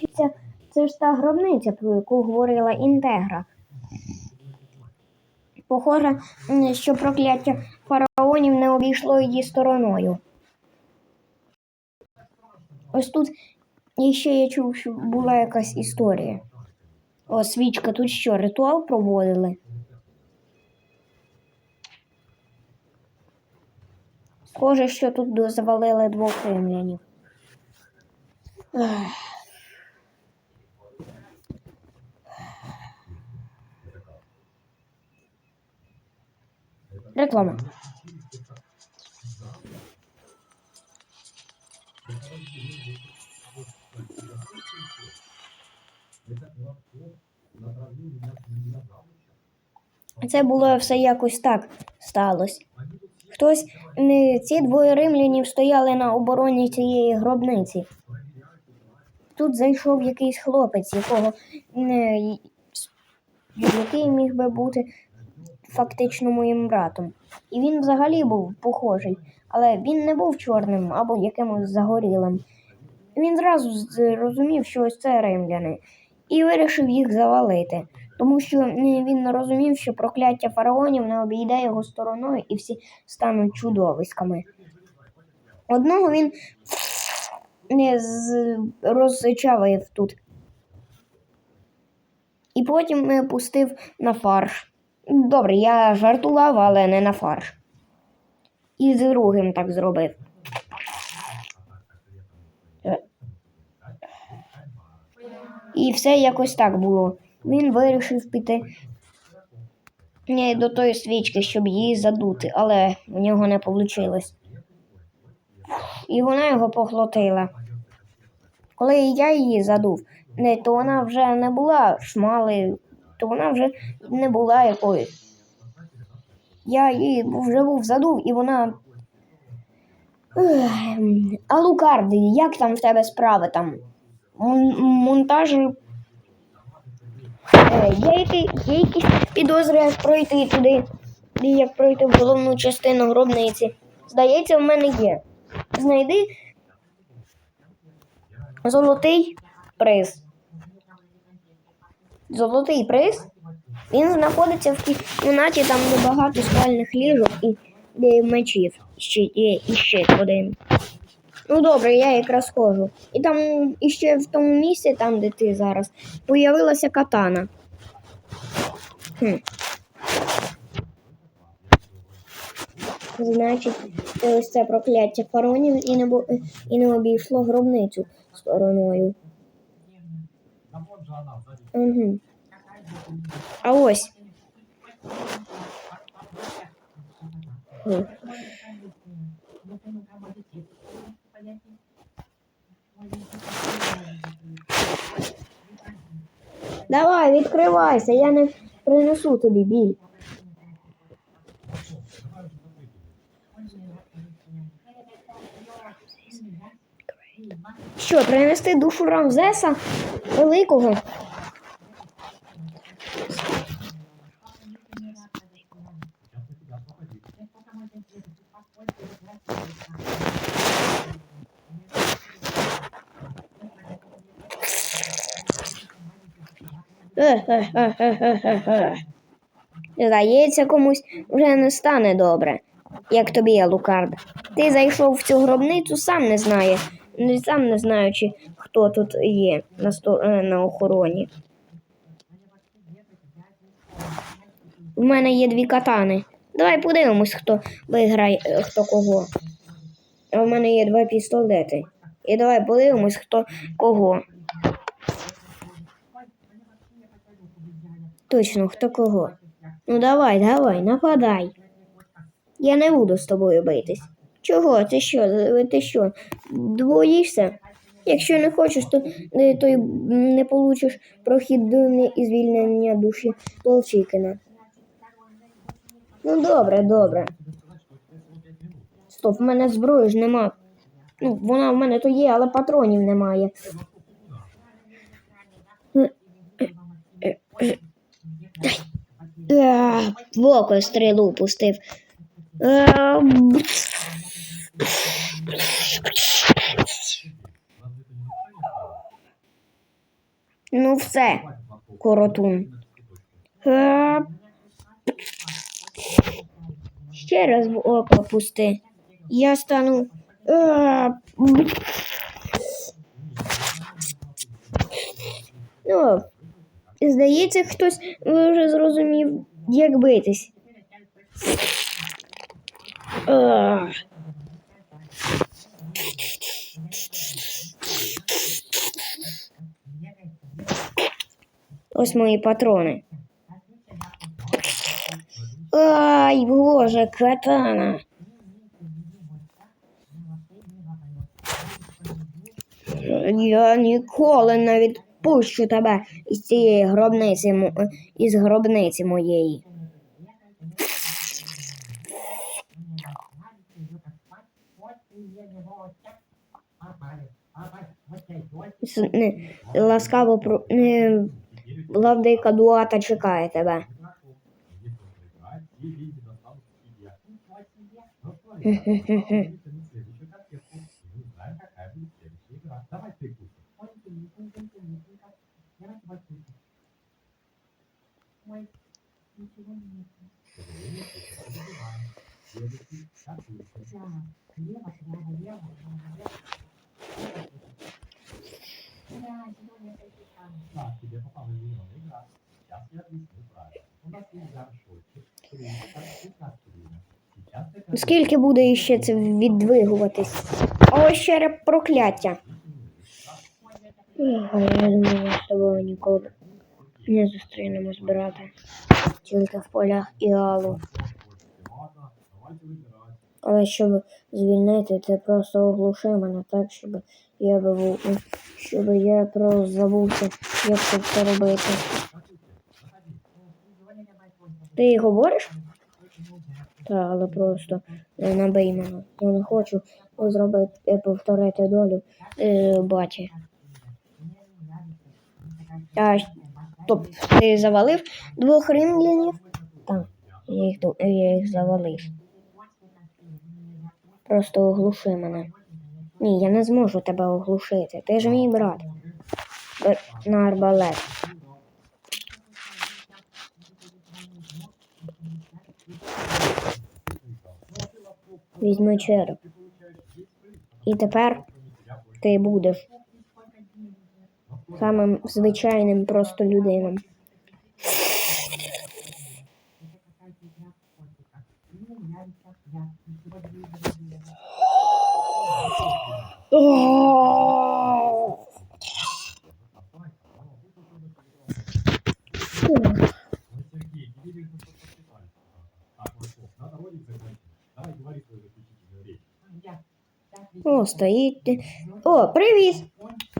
Значиться, це ж та гробниця, про яку говорила Інтегра. Похоже, що прокляття фараонів не обійшло її стороною. Ось тут ще я чув, що була якась історія. О, свічка, тут що, ритуал проводили? Схоже, що тут завалили двох римлянів. Ех. Реклама. Це було все якось так сталося. Хтось не ці двоє римлянів стояли на обороні цієї гробниці. Тут зайшов якийсь хлопець, якого не, який міг би бути фактично моїм братом. І він взагалі був похожий, але він не був чорним або якимось загорілим. Він зразу зрозумів, що ось це римляни, і вирішив їх завалити, тому що він не розумів, що прокляття фараонів не обійде його стороною і всі стануть чудовиськами. Одного він не розчавив тут. І потім е, пустив на фарш. Добре, я жартував, але не на фарш. І з другим так зробив. І все якось так було. Він вирішив піти до тої свічки, щоб її задути, але в нього не вийшло. І вона його поглотила. Коли я її задув, то вона вже не була шмалею, то вона вже не була якоюсь. Я її вже був задув, і вона. А Лукарди, як там в тебе справи там? Мон- Монтаж. Е, Є, якісь підозри, як пройти туди, як пройти в головну частину гробниці. Здається, в мене є. Знайди золотий приз. Золотий приз. Він знаходиться в кімнаті, там де багато спальних ліжок і де мечів. Ще є і щит один. Ну добре, я якраз схожу. І там іще в тому місці, там, де ти зараз, появилася катана. Хм. Значить, ось це прокляття фаронів і не, бу- і не обійшло гробницю стороною. Угу. А ось. Хм. Давай, відкривайся, я не принесу тобі біль. Що, принести душу Рамзеса Великого? Здається, комусь вже не стане добре, як тобі, Лукард. Ти зайшов в цю гробницю, сам не знає, не- сам не знаючи, хто тут є на, сто, е, на охороні. У мене є дві катани. Давай подивимось, хто виграє, е, хто кого. А в мене є два пістолети. І давай подивимось, хто кого. Точно, хто кого. Ну давай, давай, нападай. Я не буду з тобою битись. Чого? Ти що? Е, Ти що? Боїшся? Якщо не хочеш, то, е, то й не получиш прохід до і звільнення душі Толчикина. Ну добре, добре. Стоп, в мене зброї ж нема. Ну, вона в мене то є, але патронів немає. Е, В око стрілу пустив. Ну все, коротун. Е, Ще раз в око пусти. Я стану. Е, Ну, здається, хтось вже зрозумів, як битись. Е. Ось мої патрони. Ай, боже, катана. Я ніколи не відпущу тебе із цієї гробниці, із гробниці моєї. Ласкаво про владика Дуата чекає тебе. Да, Скільки буде іще це віддвигуватись? А ось ще ре- прокляття. Я думаю, ми з тобою ніколи не зустрінемось, брате. Тільки в полях Іалу. Ладно. Але щоб звільнити, ти просто оглуши мене так, щоб я був, щоб я просто забувся, як це робити. Ти говориш? Але просто не набий мене. Я не хочу зробити повторити долю е, баті. А, стоп, ти завалив двох римлянів? Так, я їх, я їх завалив. Просто оглуши мене. Ні, я не зможу тебе оглушити. Ти ж мій брат. На арбалет. Візьми череп. І тепер ти будеш самим звичайним просто людином. Ну, О, стоїть. О, привіт!